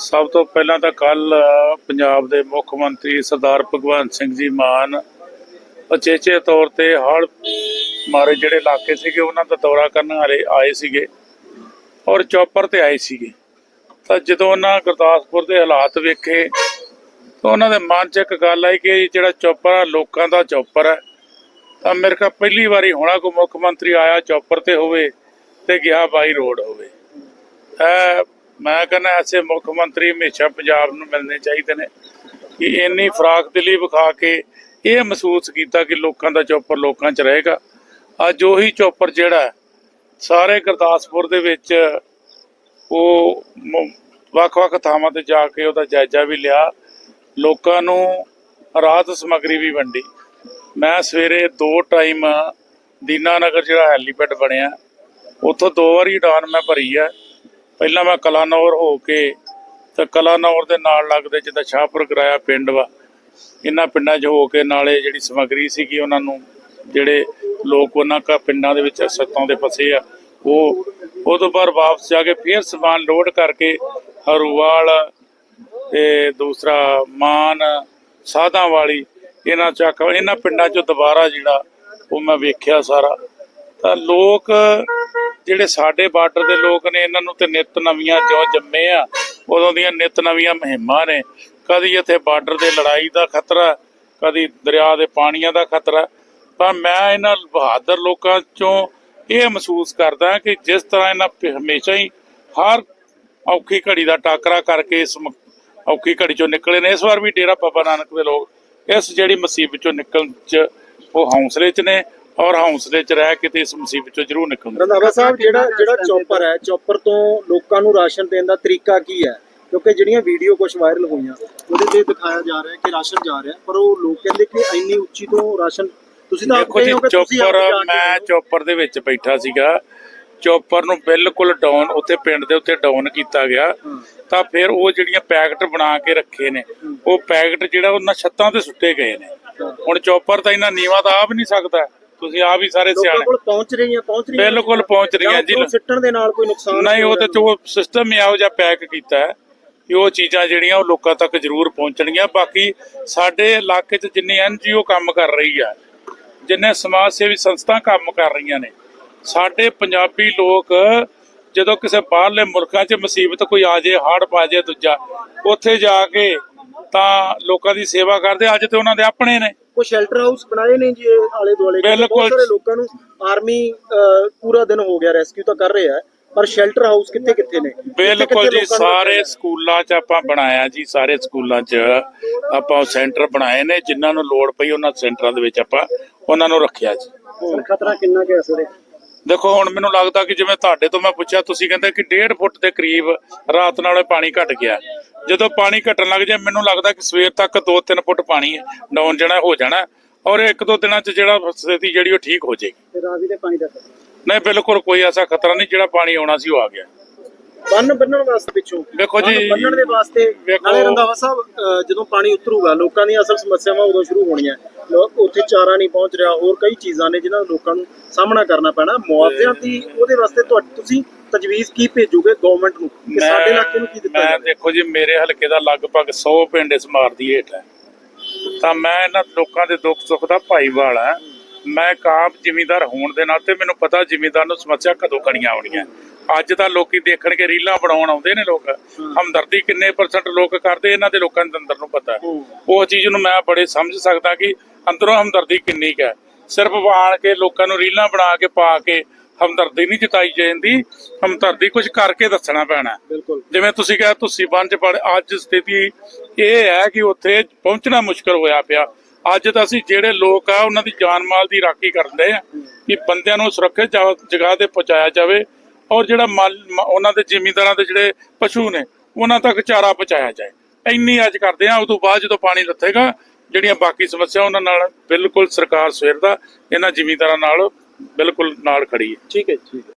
ਸਭ ਤੋਂ ਪਹਿਲਾਂ ਤਾਂ ਕੱਲ ਪੰਜਾਬ ਦੇ ਮੁੱਖ ਮੰਤਰੀ ਸਰਦਾਰ ਭਗਵੰਤ ਸਿੰਘ ਜੀ ਮਾਨ ਅਚੇਚੇ ਤੌਰ ਤੇ ਹੜ੍ਹ ਮਾਰੇ ਜਿਹੜੇ ਇਲਾਕੇ ਸੀਗੇ, ਉਹਨਾਂ ਦਾ ਦੌਰਾ ਕਰਨ ਵਾਲੇ ਆਏ ਸੀਗੇ ਔਰ ਚੌਪਰ ਤੇ ਆਏ ਸੀਗੇ। ਤਾਂ ਜਦੋਂ ਉਹਨਾਂ ਗੁਰਦਾਸਪੁਰ ਦੇ ਹਾਲਾਤ ਵੇਖੇ, ਤਾਂ ਉਹਨਾਂ ਦੇ ਮਨ 'ਚ ਇੱਕ ਗੱਲ ਆਈ ਕਿ ਜਿਹੜਾ ਚੌਪਰ ਆ, ਲੋਕਾਂ ਦਾ ਚੌਪਰ ਹੈ ਤਾਂ ਮੇਰੇ ਕੋਲ ਪਹਿਲੀ ਵਾਰੀ ਹੋਣਾ ਕੋ ਮੁੱਖ ਮੰਤਰੀ ਆਇਆ ਚੌਪਰ ਤੇ ਹੋਵੇ ਤੇ ਗਿਆ ਬਾਈ ਰੋਡ ਹੋਵੇ। ਇਹ ਮੈਂ ਕਹਿੰਦਾ ਐਸੇ ਮੁੱਖ ਮੰਤਰੀ ਹਮੇਸ਼ਾ ਪੰਜਾਬ ਨੂੰ ਮਿਲਣੇ ਚਾਹੀਦੇ ਨੇ ਕਿ ਇੰਨੀ ਫਰਾਕ ਦਿਲੀ ਵਿਖਾ ਕੇ ਇਹ ਮਹਿਸੂਸ ਕੀਤਾ ਕਿ ਲੋਕਾਂ ਦਾ ਚੌਪਰ ਲੋਕਾਂ 'ਚ ਰਹੇਗਾ। ਅੱਜ ਉਹੀ ਚੌਪਰ ਜਿਹੜਾ ਸਾਰੇ ਗੁਰਦਾਸਪੁਰ ਦੇ ਵਿੱਚ ਉਹ ਵੱਖ-ਵੱਖ ਥਾਵਾਂ ਤੇ ਜਾ ਕੇ ਉਹਦਾ ਜਾਇਜ਼ਾ ਵੀ ਲਿਆ। ਲੋਕਾਂ ਨੂੰ ਰਾਹਤ ਸਮੱਗਰੀ ਵੀ ਵੰਡੀ। ਮੈਂ ਸਵੇਰੇ ਦੋ ਟਾਈਮ ਦੀਨਾਨਗਰ ਜਿਹੜਾ ਹੈਲੀਪੈਡ ਬਣਿਆ, ਉੱਥੋਂ ਦੋ ਵਾਰੀ ਉਡਾਨ ਮੈਂ ਭਰੀ ਹੈ। ਪਹਿਲਾਂ ਮੈਂ ਕਲਾਨੌਰ ਹੋ ਕੇ ਤੇ ਕਲਾਨੌਰ ਦੇ ਨਾਲ ਲੱਗਦੇ ਜਿੱਦਾਂ ਸ਼ਾਹਪੁਰ ਕਰਾਇਆ ਪਿੰਡ ਵਾ, ਇਹਨਾਂ ਪਿੰਡਾਂ 'ਚ ਹੋ ਕੇ ਨਾਲੇ ਜਿਹੜੀ ਸਮੱਗਰੀ ਸੀਗੀ ਉਹਨਾਂ ਨੂੰ, ਜਿਹੜੇ ਲੋਕ ਉਹਨਾਂ ਕਾ ਪਿੰਡਾਂ ਦੇ ਵਿੱਚ ਸੱਤਾਂ ਦੇ ਫਸੇ ਆ, ਉਹ ਉਹ ਤੋਂ ਬਾਅਦ ਵਾਪਸ ਜਾ ਕੇ ਫੇਰ ਸਮਾਨ ਲੋਡ ਕਰਕੇ ਹਰੂਵਾਲ ਤੇ ਦੂਸਰਾ ਮਾਨ ਸਾਧਾਂ ਵਾਲੀ ਇਹਨਾਂ ਚੱਕ ਇਹਨਾਂ ਪਿੰਡਾਂ 'ਚੋਂ ਦੁਬਾਰਾ ਜਿਹੜਾ ਉਹ ਮੈਂ ਵੇਖਿਆ ਸਾਰਾ। ਤਾਂ ਲੋਕ ਜਿਹੜੇ ਸਾਡੇ ਬਾਰਡਰ ਦੇ ਲੋਕ ਨੇ, ਇਹਨਾਂ ਨੂੰ ਤੇ ਨਿਤ ਨਵੀਆਂ ਜੋ ਜੰਮੇ ਆ, ਉਦੋਂ ਦੀਆਂ ਨਿਤ ਨਵੀਆਂ ਮੁਹਿੰਮਾਂ ਨੇ। ਕਦੀ ਇੱਥੇ ਬਾਰਡਰ ਦੇ ਲੜਾਈ ਦਾ ਖਤਰਾ, ਕਦੀ ਦਰਿਆ ਦੇ ਪਾਣੀਆਂ ਦਾ ਖਤਰਾ। ਪਰ ਮੈਂ ਇਹਨਾਂ ਬਹਾਦਰ ਲੋਕਾਂ ਚੋਂ ਇਹ ਮਹਿਸੂਸ ਕਰਦਾ ਕਿ ਜਿਸ ਤਰ੍ਹਾਂ ਇਹਨਾਂ ਹਮੇਸ਼ਾ ਹੀ ਹਰ ਔਖੀ ਘੜੀ ਦਾ ਟਾਕਰਾ ਕਰਕੇ ਇਸ ਔਖੀ ਘੜੀ ਚੋਂ ਨਿਕਲੇ ਨੇ। ਇਸ ਵਾਰ ਵੀ ਡੇਰਾ ਬਾਬਾ ਨਾਨਕ ਦੇ ਲੋਕ, ਇਸ ਜਿਹੜੀ ਮੁਸੀਬਤ ਚੋਂ ਨਿਕਲਣ ਚ ਉਹ ਹੌਸਲੇ ਚ ਨੇ। ਔਰ ਹੌਸਲੇ ਚ ਰਹਿ ਕੇ ਤੇ ਇਸ ਮੁਸੀਬਤ ਚੋਂ ਜ਼ਰੂਰ ਨਿਕਲਣਗੇ ਰੰਧਾਵਾ ਸਾਹਿਬ ਜਿਹੜਾ ਜਿਹੜਾ ਚੌਪਰ ਹੈ ਚੌਪਰ ਤੋਂ ਲੋਕਾਂ ਨੂੰ ਰਾਸ਼ਨ ਦੇਣ ਦਾ ਤਰੀਕਾ ਕੀ ਹੈ? ਕਿਉਂਕਿ ਜਿਹੜੀਆਂ ਵੀਡੀਓ ਕੁਝ ਵਾਇਰਲ ਹੋਈਆਂ ਉਹਦੇ ਤੇ ਦਿਖਾਇਆ ਜਾ ਰਿਹਾ ਕਿ ਰਾਸ਼ਨ ਜਾ ਰਿਹਾ ਪਰ ਉਹ ਲੋਕ ਕਹਿੰਦੇ ਕਿ ਇੰਨੀ ਉੱਚੀ ਤੋਂ ਰਾਸ਼ਨ ਤੁਸੀਂ ਤਾਂ ਆਪ ਦੇਖੋ ਜੀ ਆਪ ਚੌਪਰ ਜਾ ਕੇ ਮੈਂ। ਚੌਪਰ ਦੇ ਵਿੱਚ ਬੈਠਾ ਸੀਗਾ। ਚੌਪਰ ਨੂੰ ਬਿਲਕੁਲ ਡਾਊਨ ਉੱਥੇ ਪਿੰਡ ਦੇ ਉੱਤੇ ਡਾਊਨ ਕੀਤਾ ਗਿਆ। ਤਾਂ ਫਿਰ ਉਹ ਜਿਹੜੀਆਂ ਪੈਕਟ ਬਣਾ ਕੇ ਰੱਖੇ ਨੇ ਉਹ ਪੈਕਟ ਜਿਹੜਾ ਉਹਨਾਂ ਛੱਤਾਂ ਤੇ ਸੁੱਟੇ ਗਏ ਨੇ। ਹੁਣ ਚੌਪਰ ਤਾਂ ਇਹਨਾਂ ਨੀਵਾ ਤਾਂ ਆ ਵੀ ਨਹੀਂ ਸਕਦਾ। ਤੁਸੀਂ ਆ ਵੀ ਸਾਰੇ ਲੋਕਾਂ ਸਿਆਣੇ। ਕੋਲ ਪਹੁੰਚ ਰਹੀਆਂ ਪਹੁੰਚ ਰਹੀਆਂ ਬਿਲਕੁਲ ਪਹੁੰਚ ਰਹੀਆਂ ਜੀ ਜਾਂ। ਸਿੱਟਣ ਦੇ ਨਾਲ ਕੋਈ ਨੁਕਸਾਨ ਨਹੀਂ ਉਹ ਹੋ ਤੇ ਜੋ ਸਿਸਟਮ ਹੀ ਇਹੋ ਜਿਹਾ ਪੈਕ ਕੀਤਾ ਹੈ ਕਿ ਉਹ ਚੀਜ਼ਾਂ ਜਿਹੜੀਆਂ ਉਹ ਲੋਕਾਂ ਤੱਕ ਜ਼ਰੂਰ ਪਹੁੰਚਣਗੀਆਂ। ਬਾਕੀ ਸਾਡੇ ਇਲਾਕੇ 'ਚ ਜਿੰਨੀ ਐਨਜੀਓ ਕੰਮ ਕਰ ਰਹੀ ਆ ਜਿੰਨੇ ਸਮਾਜ ਸੇਵੀ ਸੰਸਥਾ ਕੰਮ ਕਰ ਰਹੀਆਂ ਨੇ ਸਾਡੇ ਪੰਜਾਬੀ ਲੋਕ ਜਦੋਂ ਕਿਸੇ ਬਾਹਰਲੇ ਮੁਲਕਾਂ 'ਚ ਮੁਸੀਬਤ ਕੋਈ ਆ ਜੇ ਹੜ੍ਹ ਪਾ ਜੇ ਦੂਜਾ ਉੱਥੇ ਜਾ ਕੇ ਤਾਂ ਲੋਕਾਂ ਦੀ ਸੇਵਾ ਕਰਦੇ ਅੱਜ ਤੇ ਉਹਨਾਂ ਦੇ ਆਪਣੇ ਨੇ। ਕੋਈ ਸ਼ੈਲਟਰ ਹਾਊਸ ਬਣਾਏ ਨੇ ਜੀ ਇਹ ਆਲੇ ਦੁਆਲੇ? ਬਿਲਕੁਲ। ਬਹੁਤ ਸਾਰੇ ਲੋਕਾਂ ਨੂੰ ਆਰਮੀ ਅਹ, ਪੂਰਾ ਦਿਨ ਹੋ ਗਿਆ ਰੈਸਕਿਊ ਤਾਂ ਕਰ ਰਿਹਾ ਹੈ ਪਰ ਸ਼ੈਲਟਰ ਹਾਊਸ ਕਿੱਥੇ ਕਿੱਥੇ ਨੇ? ਬਿਲਕੁਲ ਜੀ ਲੋਕਾਂ ਨੂੰ ਸਾਰੇ ਸਕੂਲਾਂ 'ਚ ਆਪਾਂ ਬਣਾਇਆ ਜੀ ਸਾਰੇ ਸਕੂਲਾਂ 'ਚ। ਆਪਾਂ ਸੈਂਟਰ ਬਣਾਏ ਨੇ ਜਿਨ੍ਹਾਂ ਨੂੰ ਲੋੜ ਪਈ ਉਹਨਾਂ ਸੈਂਟਰਾਂ ਦੇ ਵਿੱਚ ਆਪਾਂ ਉਹਨਾਂ ਨੂੰ ਰੱਖਿਆ ਜੀ। ਸਰ ਖਤਰਾ ਕਿੰਨਾ ਕੁ ਹੈ ਸਰ ਦੇਖੋ ਹੁਣ ਮੈਨੂੰ ਲੱਗਦਾ ਕਿ ਜਿਵੇਂ ਤੁਹਾਡੇ ਤੋਂ ਮੈਂ ਪੁੱਛਿਆ ਤੁਸੀਂ ਕਹਿੰਦੇ ਕਿ 1.5 ਫੁੱਟ ਦੇ ਕਰੀਬ ਰਾਤ ਨਾਲੋਂ ਪਾਣੀ ਘਟ ਗਿਆ। ਜਦੋਂ ਪਾਣੀ ਘਟਣ ਲੱਗ ਜਾਏ ਮੈਨੂੰ ਲੱਗਦਾ ਕਿ ਸਵੇਰ ਤੱਕ 2-3 ਫੁੱਟ ਪਾਣੀ ਡਾਊਨ ਜਾਣਾ ਹੋ ਜਾਣਾ ਔਰ ਇੱਕ ਦੋ ਦਿਨਾਂ 'ਚ ਜਿਹੜਾ ਸਥਿਤੀ ਜਿਹੜੀ ਉਹ ਠੀਕ ਹੋ ਜਾਏਗੀ। ਰਾਵੀ ਦੇ ਪਾਣੀ ਦਾ ਨਹੀਂ ਬਿਲਕੁਲ ਕੋਈ ਐਸਾ ਖਤਰਾ ਨਹੀਂ ਜਿਹੜਾ ਪਾਣੀ ਆਉਣਾ ਸੀ ਉਹ ਆ ਗਿਆ। ਬੰਨ ਬੰਨਣ ਵਾਸਤੇ ਪਿੱਛੋਂ? ਦੇਖੋ ਜੀ, ਬੰਨਣ ਦੇ ਵਾਸਤੇ ਵੇਖੋ- ਨਾਲੇ ਰੰਧਾਵਾ ਸਾਹਿਬ ਜਦੋਂ ਪਾਣੀ ਉਤਰੂਗਾ ਲੋਕਾਂ ਦੀਆਂ ਅਸਲ ਸਮੱਸਿਆਵਾਂ ਉਦੋਂ ਸ਼ੁਰੂ ਹੋਣੀਆਂ। ਲੋਕ ਉੱਥੇ ਚਾਰਾ ਨਹੀਂ ਪਹੁੰਚ ਰਿਹਾ ਹੋਰ ਕਈ ਚੀਜ਼ਾਂ ਨੇ ਜਿਨ੍ਹਾਂ ਨੂੰ ਲੋਕਾਂ ਨੂੰ ਸਾਹਮਣਾ ਕਰਨਾ ਪੈਣਾ। ਮੁਆਵਜ਼ਿਆਂ ਦੀ ਉਹਦੇ ਵਾਸਤੇ ਤੁਸੀਂ ਤਜਵੀਜ਼ ਕੀ ਭੇਜੋਗੇ ਗਵਰਨਮੈਂਟ ਨੂੰ? ਕਿ ਸਾਡੇ ਇਲਾਕੇ ਨੂੰ ਕੀ ਦਿੱਤਾ ਮੈਂ ਜਾਵੇ? ਦੇਖੋ ਜੀ ਮੇਰੇ ਹਲਕੇ ਦਾ ਲਗਭਗ 100 ਪਿੰਡ ਇਸ ਮਾਰ ਦੀ ਹੇਠ ਹੈ। ਤਾਂ ਮੈਂ ਇਹਨਾਂ ਲੋਕਾਂ ਦੇ ਦੁੱਖ ਸੁੱਖ ਦਾ ਭਾਈਵਾਲ ਹਾਂ। ਮੈਂ ਕਾਪ ਜ਼ਿਮੀਂਦਾਰ ਹੋਣ ਦੇ ਨਾਤੇ ਮੈਨੂੰ ਪਤਾ ਜ਼ਿਮੀਂਦਾਰ ਨੂੰ ਸਮੱਸਿਆ ਕਦੋਂ ਕਣੀਆਂ ਆਉਣੀਆਂ। ਅੱਜ ਤਾਂ ਲੋਕੀ ਦੇਖਣਗੇ ਰੀਲਾਂ ਬਣਾਉਣ ਆਉਂਦੇ ਨੇ ਲੋਕ। ਹਮਦਰਦੀ ਕਿੰਨੇ ਪਰਸੈਂਟ ਲੋਕ ਕਰਦੇ ਇਹਨਾਂ ਦੇ ਲੋਕਾਂ ਦੇ ਅੰਦਰ ਨੂੰ ਪਤਾ। ਉਹ ਚੀਜ਼ ਨੂੰ ਮੈਂ ਬੜੇ ਸਮਝ ਸਕਦਾ ਕਿ ਅੰਦਰੋਂ ਹਮਦਰਦੀ ਕਿੰਨੀ ਕੁ ਹੈ। ਸਿਰਫ ਆਣ ਕੇ ਲੋਕਾਂ ਨੂੰ ਰੀਲਾਂ ਬਣਾ ਕੇ ਪਾ ਕੇ ਹਮਦਰਦੀ ਨਹੀਂ ਜਤਾਈ ਜਾਂਦੀ ਹਮਦਰਦੀ ਕੁਝ ਕਰਕੇ ਦੱਸਣਾ ਪੈਣਾ। ਬਿਲਕੁਲ। ਜਿਵੇਂ ਤੁਸੀਂ ਕਿਹਾ ਤੁਸੀਂ ਚ ਪੜ ਅੱਜ ਸਥਿਤੀ ਇਹ ਹੈ ਕਿ ਉੱਥੇ ਪਹੁੰਚਣਾ ਮੁਸ਼ਕਲ ਹੋਇਆ ਪਿਆ। ਅੱਜ ਤਾਂ ਅਸੀਂ ਜਿਹੜੇ ਲੋਕ ਆ ਉਹਨਾਂ ਦੀ ਜਾਨ ਮਾਲ ਦੀ ਰਾਖੀ ਕਰਦੇ ਆ ਕਿ ਬੰਦਿਆਂ ਨੂੰ ਸੁਰੱਖਿਅਤ ਜਗ੍ਹਾ ਤੇ ਪਹੁੰਚਾਇਆ ਜਾਵੇ ਔਰ ਜਿਹੜਾ ਉਹਨਾਂ ਦੇ ਜ਼ਿਮੀਂਦਾਰਾਂ ਦੇ ਜਿਹੜੇ ਪਸ਼ੂ ਨੇ ਉਹਨਾਂ ਤੱਕ ਚਾਰਾ ਪਹੁੰਚਾਇਆ ਜਾਏ। ਇੰਨੀ ਅੱਜ ਕਰਦੇ ਆ ਉਸ ਤੋਂ ਬਾਅਦ ਜਦੋਂ ਪਾਣੀ ਲੱਥੇਗਾ ਜਿਹੜੀਆਂ ਬਾਕੀ ਸਮੱਸਿਆ ਉਹਨਾਂ ਨਾਲ ਬਿਲਕੁਲ ਸਰਕਾਰ ਸਵੇਰ ਦਾ ਇਹਨਾਂ ਜ਼ਿਮੀਂਦਾਰਾਂ ਨਾਲ ਬਿਲਕੁਲ ਨਾਲ ਖੜੀ ਹੈ। ਠੀਕ ਹੈ ਜੀ, ਠੀਕ ਹੈ।